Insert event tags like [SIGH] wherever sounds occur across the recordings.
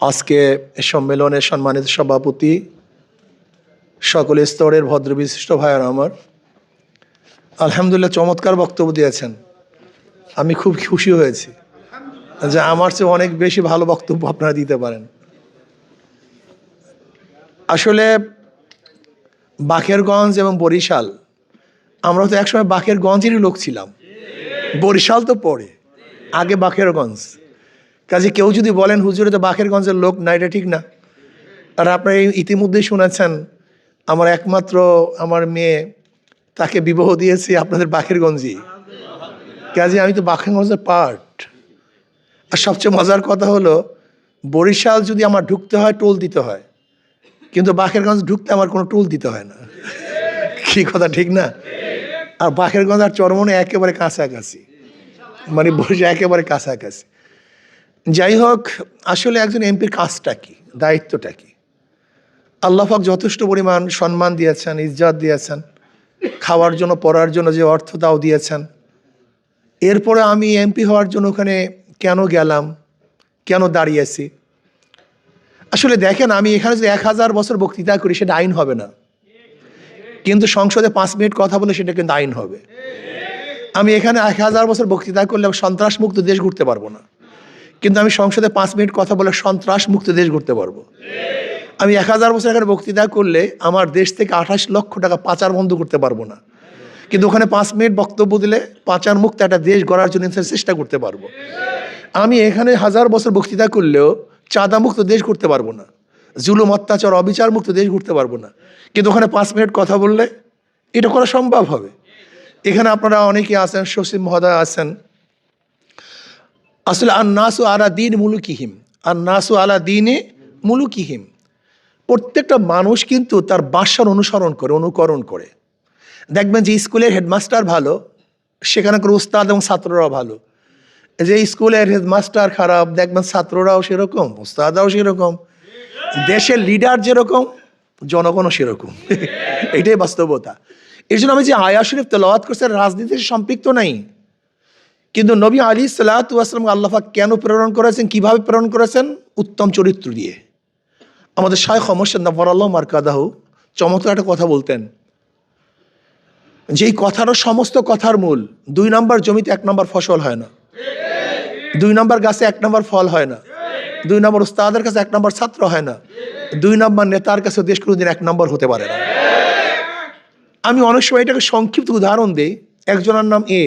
আজকে এ সম্মেলনের সম্মানিত সভাপতি, সকল স্তরের ভদ্র বিশিষ্ট ভাইয়ার আমার। আলহামদুলিল্লাহ চমৎকার বক্তব্য দিয়েছেন। আমি খুব খুশি হয়েছি যে আমার চেয়ে অনেক বেশি ভালো বক্তব্য আপনারা দিতে পারেন। আসলে বাকেরগঞ্জ এবং বরিশাল, আমরা তো একসময় বাকেরগঞ্জেরই লোক ছিলাম। বরিশাল তো পড়ে আগে বাকেরগঞ্জ। কাজে কেউ যদি বলেন, হুজুরে তো বাকেরগঞ্জের লোক। না, এটা ঠিক না। আর আপনারা ইতিমধ্যেই শুনেছেন, আমার একমাত্র আমার মেয়ে, তাকে বিবাহ দিয়েছি আপনাদের বাকেরগঞ্জে কাজে আমি তো বাকেরগঞ্জের পার্ট আর সবচেয়ে মজার কথা হলো, বরিশাল যদি আমার ঢুকতে হয়, টোল দিতে হয়। কিন্তু বাকেরগঞ্জ ঢুকতে আমার কোনো টোল দিতে হয় না। কি কথা, ঠিক না? আর বাকেরগঞ্জ আর চরমনে একেবারে কাছাকাছি। মানে বরিশাল একেবারে কাছাকাছি। যাই হোক, আসলে একজন এমপির কাজটা কি? দায়িত্বটা কি? আল্লাহাক যথেষ্ট পরিমাণ সম্মান দিয়েছেন, ইজ্জত দিয়েছেন, খাওয়ার জন্য, পড়ার জন্য যে অর্থ তাও দিয়েছেন। এরপরে আমি এমপি হওয়ার জন্য ওখানে কেন গেলাম? কেন দাঁড়িয়েছি? আসলে দেখেন, আমি এখানে যদি এক হাজার বছর বক্তৃতা করি, সেটা আইন হবে না। কিন্তু সংসদে পাঁচ মিনিট কথা বলে সেটা কিন্তু আইন হবে। আমি এখানে এক হাজার বছর বক্তৃতা করলে সন্ত্রাস মুক্ত দেশ ঘুরতে পারব না। কিন্তু আমি সংসদে পাঁচ মিনিট কথা বলে সন্ত্রাস মুক্ত দেশ ঘুরতে পারব। আমি এক হাজার বছর এখানে বক্তৃতা করলে আমার দেশ থেকে আঠাশ লক্ষ টাকা পাচার বন্ধ করতে পারব না। কিন্তু ওখানে পাঁচ মিনিট বক্তব্য দিলে পাচার মুক্ত একটা দেশ গড়ার জন্য চেষ্টা করতে পারব। আমি এখানে হাজার বছর বক্তৃতা করলেও চাঁদা মুক্ত দেশ করতে পারব না। জুলুম, অত্যাচার, অবিচার মুক্ত দেশ ঘুরতে পারব না। কিন্তু ওখানে পাঁচ মিনিট কথা বললে এটা করা সম্ভব হবে। এখানে আপনারা অনেকে আছেন, শশী মহোদয় আছেন আসলে আর নাসু আলা দিন মুলুকিহিম। নাসু আলা দিনে মুলুকিহিম। প্রত্যেকটা মানুষ কিন্তু তার বাসার অনুসরণ করে, অনুকরণ করে। দেখবেন যে স্কুলের হেডমাস্টার ভালো সেখানকার উস্তাদ এবং ছাত্ররাও ভালো। যে স্কুলের হেডমাস্টার খারাপ, দেখবেন ছাত্ররাও সেরকম উস্তাদাও সেরকম। দেশের লিডার যেরকম, জনগণও সেরকম। [LAUGHS] এটাই বাস্তবতা। এই জন্য আমি যে আয়া শরীফ তেলাওয়াত করছে রাজনীতির সম্পৃক্ত নাই। কিন্তু নবী আলী সাল্লাহাম আল্লাহাক কেন প্রেরণ করেছেন? কীভাবে প্রেরণ করেছেন? উত্তম চরিত্র দিয়ে। আমাদের শাহ সমস্যা নবর আল্লাহ মার্কাদাহ চমৎকার একটা কথা বলতেন। যেই কথারও সমস্ত কথার মূল, দুই নম্বর জমিতে এক নম্বর ফসল হয় না। দুই নম্বর গাছে এক নম্বর ফল হয় না। দুই নম্বর উস্তাদের কাছে এক নম্বর ছাত্র হয় না। দুই নম্বর নেতার কাছে দেশ কোনোদিন এক নম্বর হতে পারে না। আমি অনেক সময় এটাকে সংক্ষিপ্ত উদাহরণ দিই। একজনের নাম এ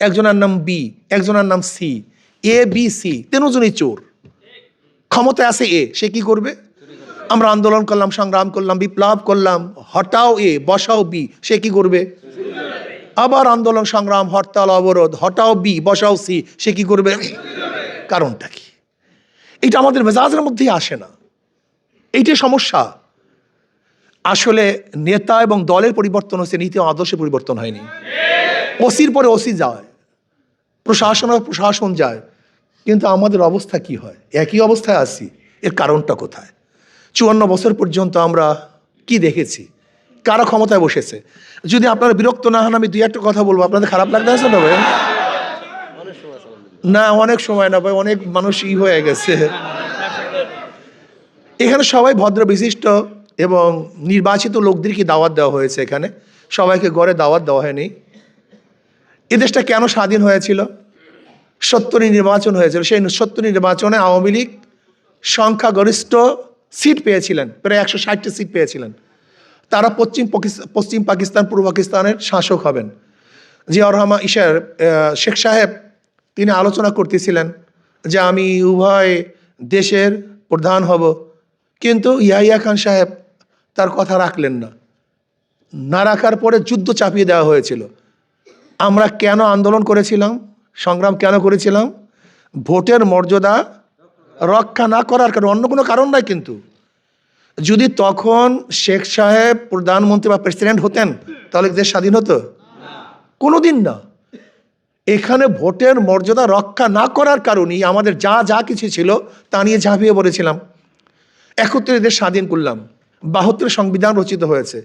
একজনের নাম বি, একজনের নাম সি, এ, বি, সি, তিনজনই চোর। ক্ষমতায় আছে এ, সে কি করবে? আমরা আন্দোলন করলাম, সংগ্রাম করলাম, বিপ্লব করলাম, হটাও এ, বসাও বি, সে কি করবে? আবার আন্দোলন, সংগ্রাম, হরতাল, অবরোধ, হটাও বি, বসাও সি, সে কি করবে? কারণটা কি? এটা আমাদের মেজাজের মধ্যেই আসে না। এইটাই সমস্যা। আসলে নেতা এবং দলের পরিবর্তন হচ্ছে নীতি আদর্শে পরিবর্তন হয়নি। ওসির পরে ওসি যায়। প্রশাসন আর প্রশাসন যায়, কিন্তু আমাদের অবস্থা কি হয়? একই অবস্থায় আছি, এর কারণটা কোথায়? চুয়ান্ন বছর পর্যন্ত আমরা কি দেখেছি? কারা ক্ষমতায় বসেছে? যদি আপনারা বিরক্ত না হন, আমি দুই একটা কথা বলব। আপনাদের খারাপ লাগতে আছে না ভাই? না, অনেক সময় না ভাই, অনেক মানুষ ই হয়ে গেছে। এখানে সবাই ভদ্র বিশিষ্ট এবং নির্বাচিত লোকদেরকে দাওয়াত দেওয়া হয়েছে এখানে? সবাইকে গড়ে দাওয়াত দেওয়া হয়নি। এ দেশটা কেন স্বাধীন হয়েছিল? সত্তর নির্বাচন হয়েছিল। সেই সত্তর নির্বাচনে আওয়ামী লীগ সংখ্যাগরিষ্ঠ সিট পেয়েছিলেন, প্রায় একশো ষাটটি সিট পেয়েছিলেন। তারা পশ্চিম পশ্চিম পাকিস্তান, পূর্ব পাকিস্তানের শাসক হবেন। জিয়াউর রহমান, ইশার শেখ সাহেব, তিনি আলোচনা করতেছিলেন যে আমি উভয় দেশের প্রধান হব। কিন্তু ইয়াহিয়া খান সাহেব তার কথা রাখলেন না। না রাখার পরে যুদ্ধ চাপিয়ে দেওয়া হয়েছিল। আমরা কেন আন্দোলন করেছিলাম? সংগ্রাম কেন করেছিলাম? ভোটের মর্যাদা রক্ষা না করার কারণ, অন্য কোনো কারণ নাই কিন্তু। যদি তখন শেখ সাহেব প্রধানমন্ত্রী বা প্রেসিডেন্ট হতেন, তাহলে দেশ স্বাধীন হতো? কোনো দিন না। এখানে ভোটের মর্যাদা রক্ষা না করার কারণেই আমাদের যা যা কিছু ছিল, তা নিয়ে ঝাঁপিয়ে পড়েছিলাম। একত্রে দেশ স্বাধীন করলাম। বাহাত্তর সংবিধান রচিত হয়েছে।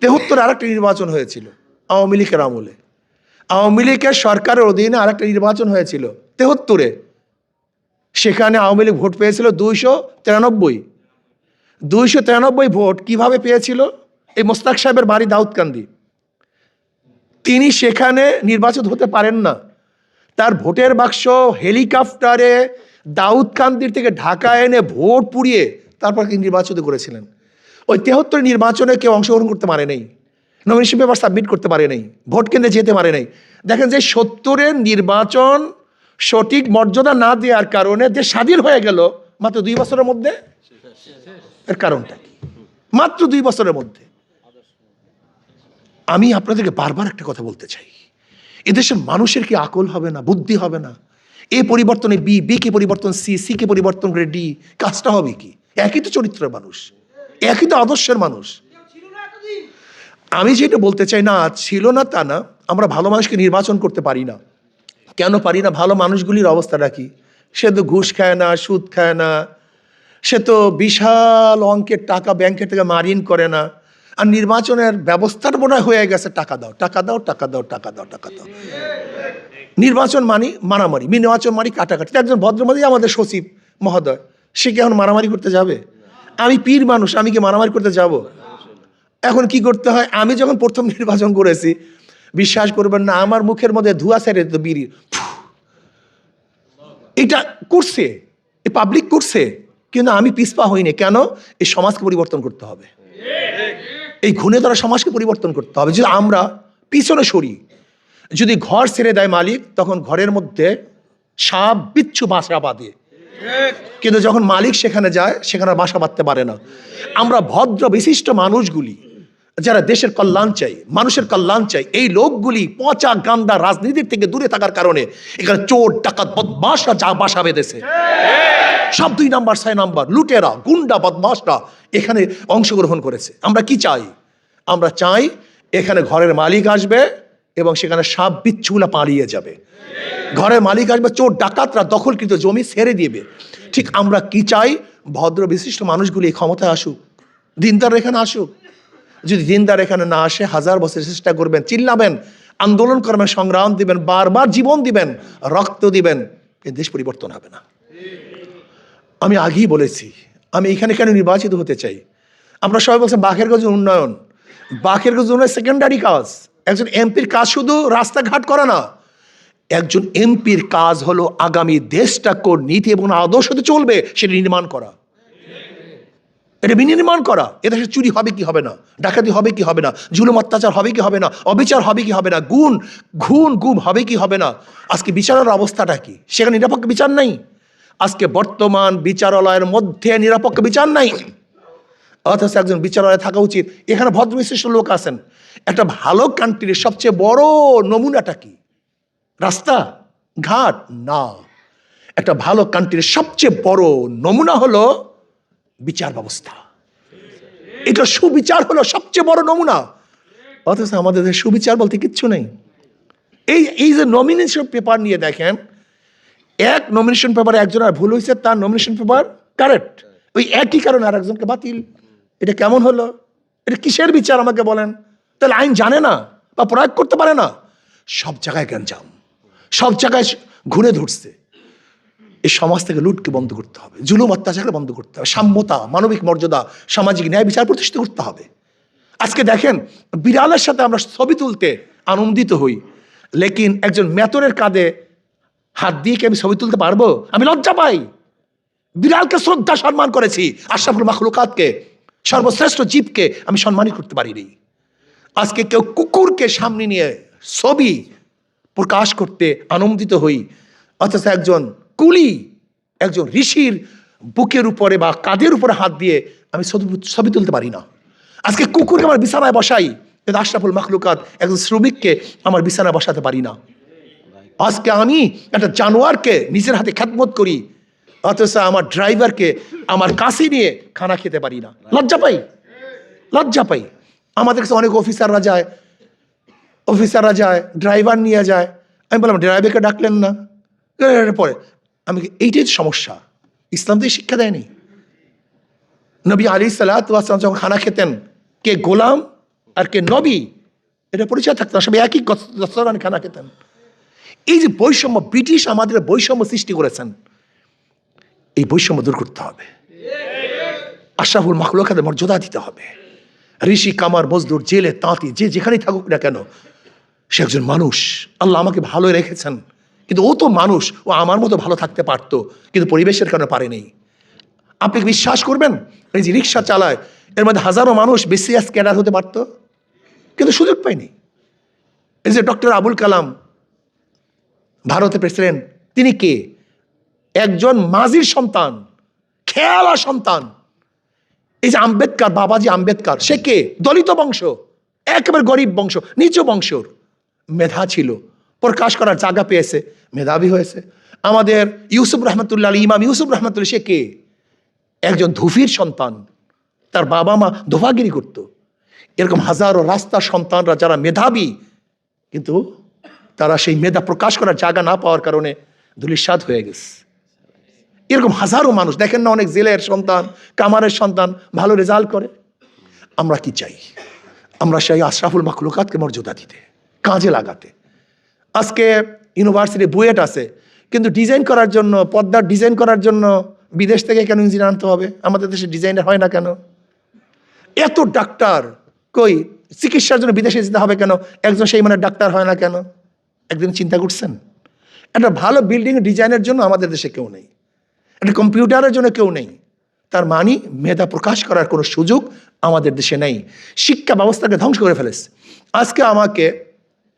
তেহত্তর আরেকটা নির্বাচন হয়েছিল, আওয়ামী লীগের আমলে। আওয়ামী লীগের সরকারের অধীনে আরেকটা নির্বাচন হয়েছিল, তেহত্তরে। সেখানে আওয়ামী লীগ ভোট পেয়েছিল দুইশো তিরানব্বই। দুইশো তিরানব্বই ভোট কীভাবে পেয়েছিল? এই মোস্তাক সাহেবের বাড়ি দাউদকান্দি। তিনি সেখানে নির্বাচিত হতে পারেন না। তার ভোটের বাক্স হেলিকপ্টারে দাউদকান্দির থেকে ঢাকা এনে ভোট পুড়িয়ে তারপর নির্বাচিত করেছিলেন। ওই তেহত্তর নির্বাচনে কেউ অংশগ্রহণ করতে পারে নাই নমিনেশন পেপার সাবমিট করতে পারে নাই, ভোট কেন্দ্রে যেতে পারে নাই। দেখেন যে সত্তরের নির্বাচন সঠিক মর্যাদা না দেওয়ার কারণে যে স্বাধীন হয়ে গেল, মাত্র দুই বছরের মধ্যে? এর কারণটা কি? মাত্র দুই বছরের মধ্যে। আমি আপনাদেরকে বারবার একটা কথা বলতে চাই। এদেশের মানুষের কি আকল হবে না, বুদ্ধি হবে না? এ পরিবর্তনে বি বি কে পরিবর্তন, সি সি কে পরিবর্তন করে ডি, কাজটা হবে কি? একই তো চরিত্রের মানুষ, একই তো আদর্শের মানুষ। আমি যেটা বলতে চাই, না ছিল না তা না, আমরা ভালো মানুষকে নির্বাচন করতে পারি না। কেন পারি না? ভালো মানুষগুলির অবস্থাটা কি? সে তো ঘুষ খায় না, সুদ খায় না, সে তো বিশাল অঙ্কের টাকা ব্যাংকের থেকে মারিন করে না, আর নির্বাচনের ব্যবস্থাটা মনে হয় গেছে, টাকা দাও টাকা দাও টাকা দাও টাকা দাও টাকা দাও। নির্বাচন মানি, মারামারি, নির্বাচন মানি কাটাকাটি। একজন ভদ্রমতী আমাদের সচিব মহোদয়, সে কি এখন মারামারি করতে যাবে? আমি পীর মানুষ, আমি কি মারামারি করতে যাব? এখন কি করতে হয়? আমি যখন প্রথম নির্বাচন করেছি, বিশ্বাস করবেন না, আমার মুখের মধ্যে ধুয়া সেরে তো বিড়ি এটা করছে, এ পাবলিক করছে, কিন্তু আমি পিসপা হইনি। কেন? এই সমাজকে পরিবর্তন করতে হবে। এই ঘুণে ধরা সমাজকে পরিবর্তন করতে হবে। যদি আমরা পিছনে সরি, যদি ঘর ছেড়ে দেয় মালিক, তখন ঘরের মধ্যে সাপ বিচ্ছু বাসা বাঁধে। কিন্তু যখন মালিক সেখানে যায়, সেখানে বাসা বাঁধতে পারে না। আমরা ভদ্র বিশিষ্ট মানুষগুলি যারা দেশের কল্যাণ চাই মানুষের কল্যাণ চাই এই লোকগুলি পচা গান্দা রাজনীতির থেকে দূরে থাকার কারণে এখানে চোর, ডাকাত বদমাসরা যা বাসা বেঁধেছে। সব দুই নাম্বার, ছয় নাম্বার, লুটেরা, গুন্ডা বদমাসরা এখানে অংশগ্রহণ করেছে। আমরা কি চাই? আমরা চাই এখানে ঘরের মালিক আসবে এবং সেখানে সাপ বিচ্ছুগুলা পালিয়ে যাবে। ঘরের মালিক আসবে, চোর, ডাকাতরা দখলকৃত জমি ছেড়ে দিবে। ঠিক আমরা কি চাই? ভদ্র, বিশিষ্ট মানুষগুলি ক্ষমতায় আসুক। দিনদার এখানে আসুক। যদি দিনদার এখানে না আসে, হাজার বছর চেষ্টা করবেন, চিল্লাবেন, আন্দোলন করবেন সংগ্রাম দিবেন, বারবার জীবন দিবেন, রক্ত দিবেন, এ দেশ পরিবর্তন হবে না। আমি আগেই বলেছি, আমি এখানে কেন নির্বাচিত হতে চাই? আমরা সবাই বলছেন বাঘের গজ উন্নয়ন। বাঘের গজ উন্নয়ন সেকেন্ডারি কাজ। একজন এমপির কাজ শুধু রাস্তাঘাট করা না, একজন এমপির কাজ হলো আগামী দেশটা কোন নীতি এবং আদর্শতে চলবে, সেটা নির্মাণ করা। এটা বিনির্মাণ করা। এদেশে চুরি হবে কি হবে না? ডাকাতি হবে কি হবে না? জুলুম, অত্যাচার হবে কি হবে না? অবিচার হবে কি হবে না? গুণ, ঘুণ, গুম হবে কি হবে না? আজকে বিচারের অবস্থাটা কি? সেখানে নিরপেক্ষ বিচার নাই। আজকে বর্তমান বিচারালয়ের মধ্যে নিরপেক্ষ বিচার নাই। অথচ একজন বিচারালয়ে থাকা উচিত। এখানে ভদ্র বিশিষ্ট লোক আছেন। একটা ভালো কান্ট্রির সবচেয়ে বড় নমুনাটা কি? রাস্তা, ঘাট না একটা ভালো কান্ট্রির সবচেয়ে বড় নমুনা হলো বিচার ব্যবস্থা এটা সুবিচার হলো সবচেয়ে বড় নমুনা। অথচ আমাদের সুবিচার বলতে কিচ্ছু নেই। এই এই যে নমিনেশন পেপার নিয়ে দেখেন, এক নমিনেশন পেপারে একজনের ভুল হয়েছে, তার নমিনেশন পেপার কারেক্ট ওই একই কারণে আর একজনকে বাতিল। এটা কেমন হলো? এটা কিসের বিচার আমাকে বলেন? তাহলে আইন জানে না বা প্রয়োগ করতে পারে না। সব জায়গায় গ্যাঞ্জাম। সব জায়গায় ঘুরে ধরছে। এই সমাজ থেকে লুটকে বন্ধ করতে হবে, জুলুম, অত্যাচারকে বন্ধ করতে হবে, সাম্যতা, মানবিক মর্যাদা, সামাজিক ন্যায় বিচার প্রতিষ্ঠিত করতে হবে। আজকে দেখেন, বিড়ালের সাথে আমরা ছবি তুলতে আনন্দিত হই, লেকিন একজন মেতরের কাঁধে হাত দিয়ে কি আমি ছবি তুলতে পারব? আমি লজ্জা পাই। বিড়ালকে শ্রদ্ধা, সম্মান করেছি, আশরাফুল মাখলুকাতকে, সর্বশ্রেষ্ঠ জীবকে আমি সম্মানই করতে পারিনি। আজকে কেউ কুকুরকে সামনে নিয়ে ছবি প্রকাশ করতে আনন্দিত হই, অথচ একজন কুলি একজন ঋষির বুকের উপরে বা কাঁধের উপরে হাত দিয়ে আমি ছবি তুলতে পারি না। আজকে কুকুরকে আমার বিছানায় বসাই, কিন্তু আশরাফুল মাখলুকাত একজন শ্রমিককে আমার বিছানায় বসাতে পারি না। আজকে আমি একটা জানোয়ারকে নিজের হাতে খ্যাতমত করি, অথচ আমার ড্রাইভারকে আমার কাছে নিয়ে খানা খেতে পারি না। লজ্জা পাই? লজ্জা পাই। আমাদের কাছে অনেক অফিসাররা যায় অফিসাররা যায়, ড্রাইভার নিয়ে যায়। আমি বললাম, ড্রাইভারকে ডাকলেন না? পরে আমি এইটাই সমস্যা, ইসলাম তো শিক্ষা দেয়নি। নবী আলী সাল্লাম যখন খানা খেতেন, কে গোলাম আর কে নবী, এটা পরিচয় থাকতো সবাই একই রেস্তোরাঁ খানা খেতেন। এই যে বৈষম্য, ব্রিটিশ আমাদের বৈষম্য সৃষ্টি করেছেন, এই বৈষম্য দূর করতে হবে। আশরাফুল মাখলুকাদের মর্যাদা দিতে হবে। ঋষি, কামার, মজদুর, জেলে, তাঁতি, যে যেখানেই থাকুক না কেন, সে একজন মানুষ। আল্লাহ আমাকে ভালো রেখেছেন। কিন্তু ও তো মানুষ, ও আমার মতো ভালো থাকতে পারতো, কিন্তু পরিবেশের কারণে পারেনি আপনি বিশ্বাস করবেন? এই যে রিক্সা চালায়, এর মধ্যে হাজারো মানুষ বিসিএস ক্যাডার হতে পারতো, কিন্তু সুযোগ পায়নি। এই যে ডক্টর আবুল কালাম, ভারতের প্রেসিডেন্ট, তিনি কে? একজন মাঝির সন্তান, খেয়ালা সন্তান। এই যে আম্বেদকার, বাবাজি আম্বেদকার, সে কে? দলিত বংশ, একেবারে গরিব বংশ নিচ বংশর মেধা ছিল। প্রকাশ করার জায়গা পেয়েছে, মেধাবী হয়েছে। আমাদের ইউসুফ রহমতুল্লাহ আলী, ইমাম ইউসুফ রহমতুল্লাহ, সে কে? একজন ধুফির সন্তান। তার বাবা মা ধোফাগিরি করত। এরকম হাজারো রাস্তার সন্তানরা যারা মেধাবী, কিন্তু তারা সেই মেধা প্রকাশ করার জায়গা না পাওয়ার কারণে ধুলিস্বাদ হয়ে গেছে। এরকম হাজারো মানুষ, দেখেন না অনেক জেলের সন্তান, কামারের সন্তান, ভালো রেজাল্ট করে। আমরা কি চাই? আমরা চাই আশরাফুল মাখলুকাতকে মর্যাদা দিতে, কাজে লাগাতে। আজকে ইউনিভার্সিটি বুয়েট আছে, কিন্তু ডিজাইন করার জন্য পদ্মার ডিজাইন করার জন্য বিদেশ থেকে কেন ইঞ্জিনিয়ার আনতে হবে? আমাদের দেশে ডিজাইনার হয় না কেন? এত ডাক্তার কই, চিকিৎসার জন্য বিদেশে যেতে হবে কেন? একজন সেই মানে ডাক্তার হয় না কেন? একদিন চিন্তা করছেন? একটা ভালো বিল্ডিং ডিজাইনের জন্য আমাদের দেশে কেউ নেই। একটা কম্পিউটারের জন্য কেউ নেই। তার মানি মেধা প্রকাশ করার কোনো সুযোগ আমাদের দেশে নেই। শিক্ষা ব্যবস্থাকে ধ্বংস করে ফেলেছে। আজকে আমাকে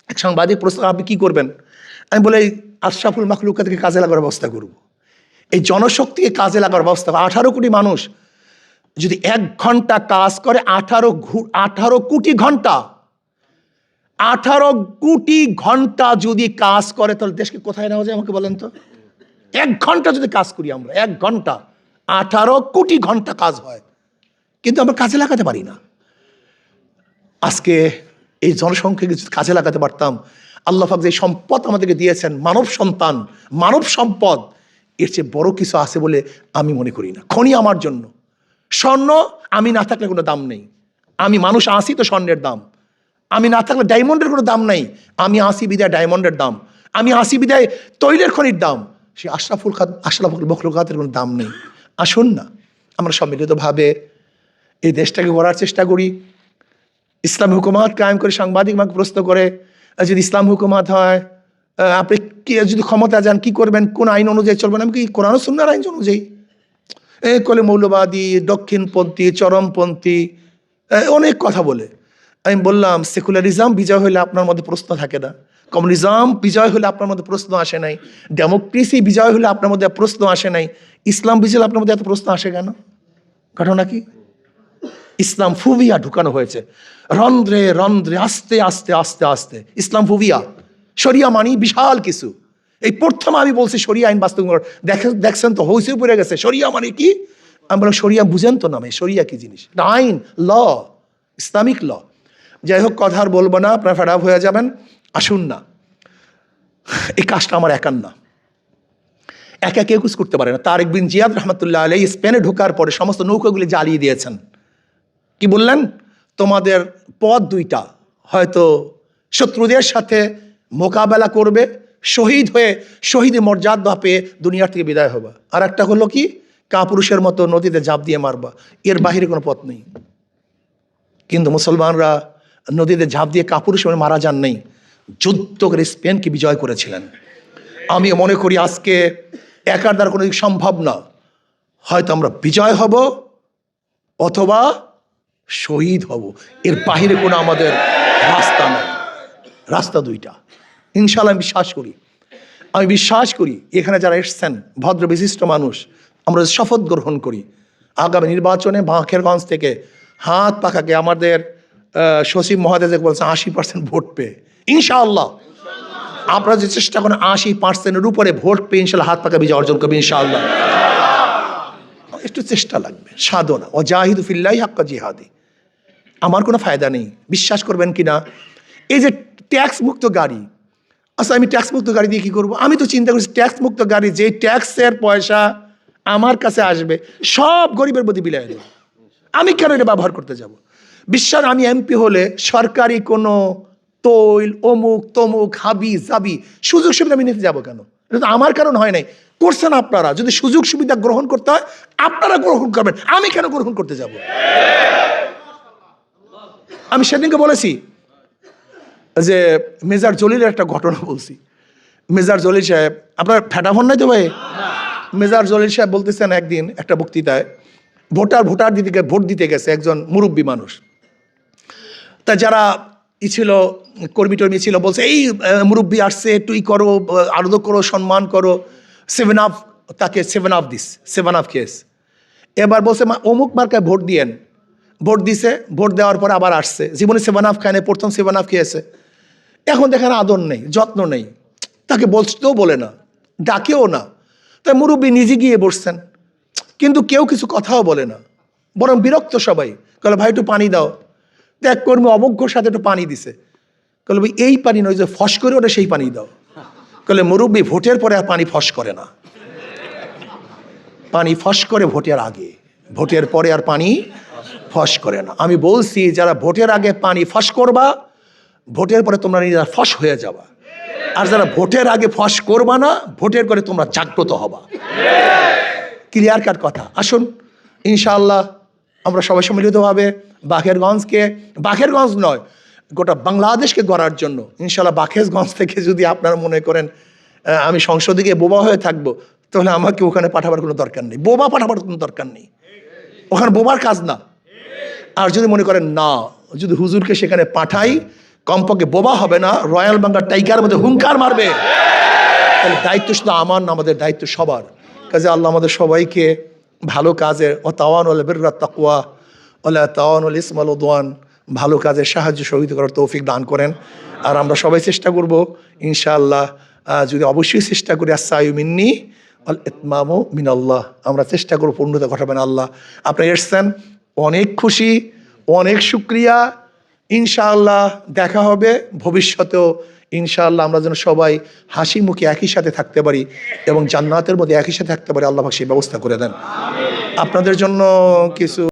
এক সাংবাদিক প্রশ্ন, আপনি কী করবেন? আমি বলে, এই আশরাফুল মাখলুকাতকে কাজে লাগার ব্যবস্থা করব। এই জনশক্তিকে কাজে লাগার ব্যবস্থা আঠারো কোটি মানুষ যদি এক ঘণ্টা কাজ করে, আঠারো আঠারো কোটি ঘণ্টা। আঠারো কোটি ঘণ্টা যদি কাজ করে, তাহলে দেশকে কোথায় নেওয়া যায় আমাকে বলেন তো? এক ঘণ্টা যদি কাজ করি আমরা, এক ঘণ্টা। আঠারো কোটি ঘণ্টা কাজ হয়। কিন্তু আমরা কাজে লাগাতে পারি না। আজকে এই জনসংখ্যাকে যদি কাজে লাগাতে পারতাম, আল্লাহ পাক যে সম্পদ আমাদেরকে দিয়েছেন, মানব সন্তান, মানব সম্পদ, এর চেয়ে বড় কিছু আছে বলে আমি মনে করি না। খনি আমার জন্য। স্বর্ণ আমি না থাকলে কোনো দাম নেই। আমি মানুষ আসি তো স্বর্ণের দাম। আমি না থাকলে ডায়মন্ডের কোনো দাম নাই। আমি আসি বিদায় ডায়মন্ডের দাম। আমি আসি বিদায় তৈলের খনির দাম। সে আশরাফুল খাত আশরাফুল বখলুকাতের কোনো দাম নেই। আসুন না, আমরা সম্মিলিতভাবে এই দেশটাকে গড়ার চেষ্টা করি। ইসলাম হুকুমাত কায়েম করে সাংবাদিক আমাকে প্রশ্ন করে যদি ইসলাম হুকুমাত হয় আপনি কি, যদি ক্ষমতা যান, কি করবেন? কোন আইন অনুযায়ী চলবেন আমি কি কোরআন সুন্নার আইন অনুযায়ী। এ কলে মৌলবাদী, দক্ষিণপন্থী, চরমপন্থী অনেক কথা বলে। আমি বললাম, সেকুলারিজম বিজয় হলে আপনার মধ্যে প্রশ্ন থাকে না। কমিউনিজম বিজয় হলে আপনার মধ্যে প্রশ্ন আসে নাই। ডেমোক্রেসি বিজয় হলে আপনার মধ্যে প্রশ্ন আসে নাই। ইসলাম বিজয় আপনার মধ্যে এত প্রশ্ন আসে কেন? ঘটনা কি? ইসলাম ফুবিয়া ঢুকানো হয়েছে। রন্ধ্রে রন্ধ্রে, আস্তে আস্তে আস্তে আস্তে। ইসলাম ফুবিয়া শরিয়া মানি বিশাল কিছু। এই প্রথম আমি বলছি শরিয়া আইন বাস্তব দেখেন, দেখছেন তো হইসে পড়ে গেছে। শরিয়া মানে কি? আমরা শরিয়া বুঝেন তো নামে, শরিয়া কি জিনিস? আইন, ল, ইসলামিক ল। যাই হোক, কথা আর বলব না, আপনার ফেড হয়ে যাবেন। আসুন না। এই কাজটা আমার একার না। একা কেউ কিছু করতে পারে না। তারেক বিন জিয়াদ রহমতুল্লাহ আলাই স্পেনে ঢোকার পরে সমস্ত নৌকাগুলি জ্বালিয়ে দিয়েছেন। কি বললেন? তোমাদের পথ দুইটা। হয়তো শত্রুদের সাথে মোকাবেলা করবে, শহীদ হয়ে শহীদ মর্যাদা পেয়ে দুনিয়ার থেকে বিদায় হবা। আর একটা হলো কি? কাপুরুষের মতো নদীতে জাপ দিয়ে মারবা। এর বাহিরে কোনো পথ নেই। কিন্তু মুসলমানরা নদীতে ঝাঁপ দিয়ে কাপুরুষ মারা যান নেই। যুদ্ধ করে স্পেনকে বিজয় করেছিলেন। আমি মনে করি আজকে একার দ্বারা কোনো সম্ভব না। হয়তো আমরা বিজয় হব, অথবা শহীদ হব। এর বাহিরে কোনো আমাদের রাস্তা নেই। রাস্তা দুইটা। ইনশাল্লাহ আমি বিশ্বাস করি। আমি বিশ্বাস করি এখানে যারা এসছেন, ভদ্র, বিশিষ্ট মানুষ, আমরা শপথ গ্রহণ করি। আগামী নির্বাচনে বাঁকেরগঞ্জ থেকে হাত পাখাকে আমাদের সচিব মহাদেব বলছে আশি পার্সেন্ট ভোট পেয়ে। ইনশাআল্লাহ। আপনারা যে চেষ্টা করেন আশি পার্সেন্টের উপরে ভোট পেয়ে ইনশাল্লাহ হাত পাকা বিজয় অর্জন করবে ইনশাআল্লাহ। একটু চেষ্টা লাগবে। সাধনা। ও জাহিদু ফিল্লাহি হাক্কা জিহাদি। আমার কোনো ফায়দা নেই। বিশ্বাস করবেন কি না এই যে ট্যাক্স মুক্ত গাড়ি আচ্ছা আমি ট্যাক্স মুক্ত গাড়ি দিয়ে কী করব? আমি তো চিন্তা করছি ট্যাক্স মুক্ত গাড়ি যে ট্যাক্সের পয়সা আমার কাছে আসবে, সব গরিবের প্রতি বিলাই দেবো। আমি কেন এটা ব্যবহার করতে যাব? বিশ্বাস, আমি এমপি হলে সরকারি কোনো তৈল, অমুক, তমুক, হাবি, জাবি, সুযোগ সুবিধা আমি নিতে যাব কেন? এটা তো আমার কারণ হয় নাই। করছেন আপনারা, যদি সুযোগ সুবিধা গ্রহণ করতে হয়, আপনারা গ্রহণ করবেন। আমি কেন গ্রহণ করতে যাব? আমি সেদিনকে বলেছি যে, মেজার জলিলের একটা ঘটনা বলছি। মেজার জলিল সাহেব, আপনার ফ্যাটাফোন নাই তো ভাই? মেজার জলিল সাহেব বলতেছেন একদিন একটা বক্তৃতায়, ভোটার ভোটার দিদিকে ভোট দিতে গেছে একজন মুরব্বী মানুষ। তা যারা ই ছিল, কর্মী টর্মী ছিল, বলছে, এই মুরব্বী আসছে একটু ই করো আনন্দ করো, সম্মান করো সেভেন আপ তাকে seven up this seven up case এবার বলছে অমুক মার্কায় ভোট দিয়েন। ভোট দিছে ভোট দেওয়ার পরে আবার আসছে। জীবনে আপ খায় নাই, প্রথম আপ খেয়েছে। এখন দেখেন আদর নেই যত্ন নেই। তাকে বলতেও বলে না ডাকেও না। তাই মুরব্বী নিজে গিয়ে বসছেন কিন্তু কেউ কিছু কথাও বলে না। বরং বিরক্ত সবাই কলে ভাই একটু পানি দাও। তো এক কর্মী অবজ্ঞর সাথে একটু পানি দিছে। কলে ভাই এই পানি নয় যে ফস করে ওটা সেই পানি দাও। কলে মুরব্বী ভোটের পরে আর পানি ফস করে না। পানি ফস করে ভোটের আগে ভোটের পরে আর পানি ফস করে না। আমি বলছি, যারা ভোটের আগে পানি ফস করবা, ভোটের পরে তোমরা নিজেরা ফস হয়ে যাবা। আর যারা ভোটের আগে ফস করবা না, ভোটের পরে তোমরা জাগ্রত হবা। ক্লিয়ার কাট কথা। আসুন, ইনশাআল্লাহ আমরা সবাই সম্মিলিতভাবে বাঘেরগঞ্জকে বাঘেরগঞ্জ নয়, গোটা বাংলাদেশকে গড়ার জন্য। ইনশাল্লাহ বাঘেরগঞ্জ থেকে যদি আপনারা মনে করেন আমি সংসদে বোবা হয়ে থাকব, তাহলে আমাকে ওখানে পাঠাবার কোনো দরকার নেই। বোবা পাঠাবার কোনো দরকার নেই। ওখানে বোবার কাজ না। আর যদি মনে করেন, না, যদি হুজুরকে সেখানে পাঠাই, কমপক্ষে বোবা হবে না, রয়্যাল বাংলা টাইগার মধ্যে হুঙ্কার মারবে। তাহলে দায়িত্ব শুধু আমার না, আমাদের দায়িত্ব সবার। কাজে আল্লাহ আমাদের সবাইকে ভালো কাজে ও তাওয়ান ওল বেররা তাকুয়া ওলা তাওয়ান ওল ইসমাল উদওয়ান ভালো কাজের সাহায্য সহযোগিতা করার তৌফিক দান করেন। আর আমরা সবাই চেষ্টা করব, ইনশাআল্লাহ যদি অবশ্যই চেষ্টা করি আসায়ু মিন্নি আল ইতমামু মিনাল্লাহ আমরা চেষ্টা করব পূর্ণতা ঘটাবেন আল্লাহ। আপনি এসছেন অনেক খুশি, অনেক শুক্রিয়া। ইনশাআল্লাহ দেখা হবে ভবিষ্যতেও। ইনশাআল্লাহ আমরা যেন সবাই হাসি মুখে একই সাথে থাকতে পারি এবং জান্নাতের মধ্যে একই সাথে থাকতে পারি, আল্লাহ সেই ব্যবস্থা করে দেন। আপনাদের জন্য কিছু